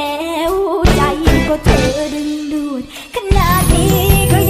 แล้วใจก็เธอดึงดูดขนาดนี้ก็ยัง